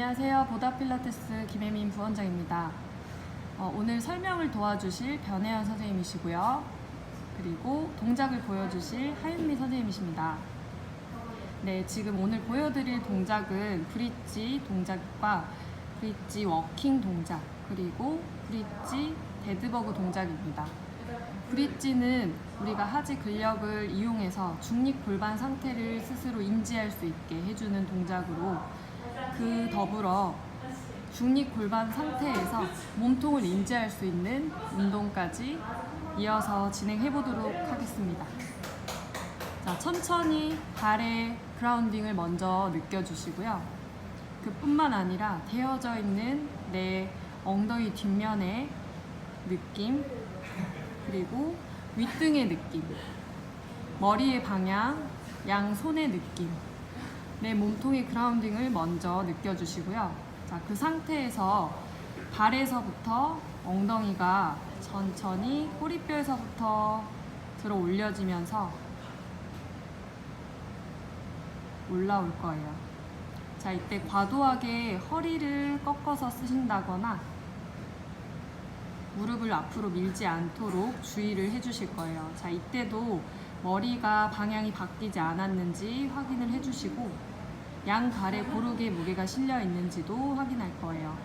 안녕하세요. 보다 필라테스 김혜민 부원장입니다. 어, 오늘 설명을 도와주실 변혜연 선생님이시고요. 그리고 동작을 보여주실 하윤미 선생님이십니다. 네, 지금 오늘 보여드릴 동작은 브릿지 동작과 브릿지 워킹 동작, 그리고 브릿지 데드버그 동작입니다. 브릿지는 우리가 하지 근력을 이용해서 중립 골반 상태를 스스로 인지할 수 있게 해주는 동작으로 그 더불어 중립 골반 상태에서 몸통을 인지할 수 있는 운동까지 이어서 진행해 보도록 하겠습니다. 자, 천천히 발의 그라운딩을 먼저 느껴주시고요. 그뿐만 아니라 되어져 있는 내 엉덩이 뒷면의 느낌, 그리고 윗등의 느낌, 머리의 방향, 양 손의 느낌, 내 몸통의 그라운딩을 먼저 느껴주시고요. 자, 그 상태에서 발에서부터 엉덩이가 천천히 꼬리뼈에서부터 들어 올려지면서 올라올 거예요. 자, 이때 과도하게 허리를 꺾어서 쓰신다거나 무릎을 앞으로 밀지 않도록 주의를 해주실 거예요. 자, 이때도 머리가 방향이 바뀌지 않았는지 확인을 해주시고 양 발에 고르게 무게가 실려 있는지도 확인할 거예요.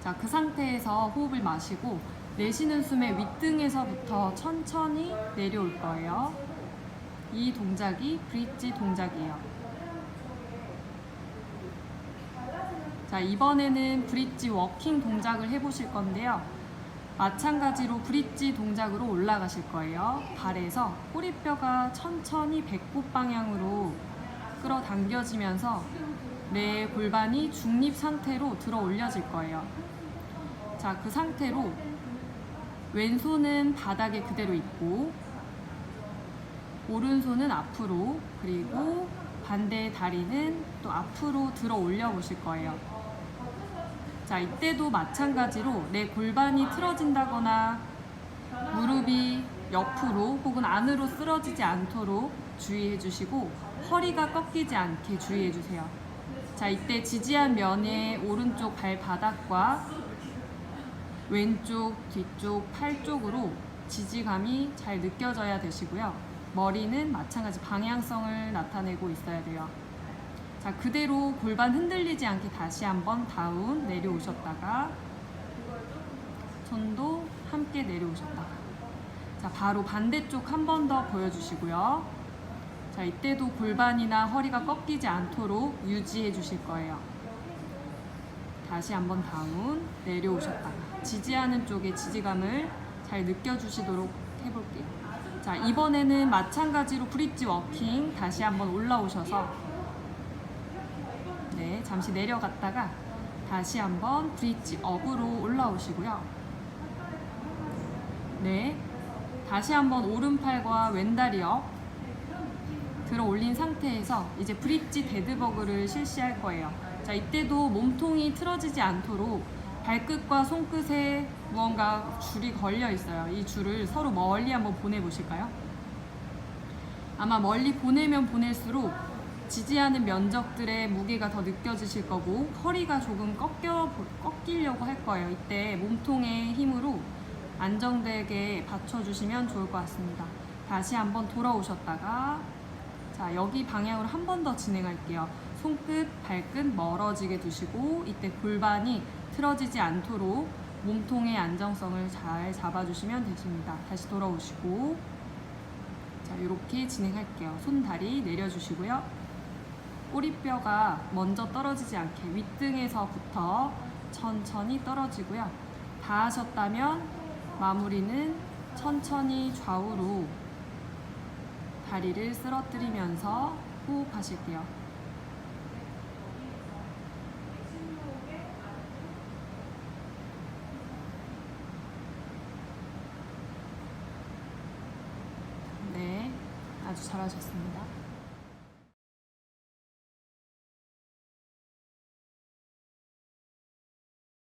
자, 그 상태에서 호흡을 마시고 내쉬는 숨에 윗등에서부터 천천히 내려올 거예요. 이 동작이 브릿지 동작이에요. 자, 이번에는 브릿지 워킹 동작을 해보실 건데요. 마찬가지로 브릿지 동작으로 올라가실 거예요. 발에서 꼬리뼈가 천천히 배꼽 방향으로 끌어당겨지면서 내 골반이 중립 상태로 들어 올려질 거예요. 자, 그 상태로 왼손은 바닥에 그대로 있고 오른손은 앞으로 그리고 반대 다리는 또 앞으로 들어 올려 보실 거예요. 자, 이때도 마찬가지로 내 골반이 틀어진다거나 무릎이 옆으로 혹은 안으로 쓰러지지 않도록 주의해 주시고 허리가 꺾이지 않게 주의해 주세요. 자, 이때 지지한 면의 오른쪽 발바닥과 왼쪽, 뒤쪽, 팔 쪽으로 지지감이 잘 느껴져야 되시고요. 머리는 마찬가지 방향성을 나타내고 있어야 돼요. 자, 그대로 골반 흔들리지 않게 다시 한번 다운 내려오셨다가 손도 함께 내려오셨다가 자, 바로 반대쪽 한 번 더 보여주시고요. 자, 이때도 골반이나 허리가 꺾이지 않도록 유지해 주실 거예요. 다시 한 번 다운 내려오셨다가 지지하는 쪽에 지지감을 잘 느껴주시도록 해볼게요. 자, 이번에는 마찬가지로 브릿지 워킹 다시 한번 올라오셔서 네, 잠시 내려갔다가 다시 한번 브릿지 업으로 올라오시고요. 네, 다시 한번 오른팔과 왼다리 업 들어 올린 상태에서 이제 브릿지 데드버그를 실시할 거예요. 자, 이때도 몸통이 틀어지지 않도록 발끝과 손끝에 무언가 줄이 걸려 있어요. 이 줄을 서로 멀리 한번 보내보실까요? 아마 멀리 보내면 보낼수록 지지하는 면적들의 무게가 더 느껴지실 거고 허리가 조금 꺾여 꺾이려고 할 거예요. 이때 몸통의 힘으로 안정되게 받쳐주시면 좋을 것 같습니다. 다시 한번 돌아오셨다가 자 여기 방향으로 한 번 더 진행할게요. 손끝, 발끝 멀어지게 두시고 이때 골반이 틀어지지 않도록 몸통의 안정성을 잘 잡아주시면 되십니다. 다시 돌아오시고 자 이렇게 진행할게요. 손 다리 내려주시고요. 꼬리뼈가 먼저 떨어지지 않게 윗등에서부터 천천히 떨어지고요. 다 하셨다면 마무리는 천천히 좌우로 다리를 쓰러뜨리면서 호흡하실게요. 네, 아주 잘하셨습니다.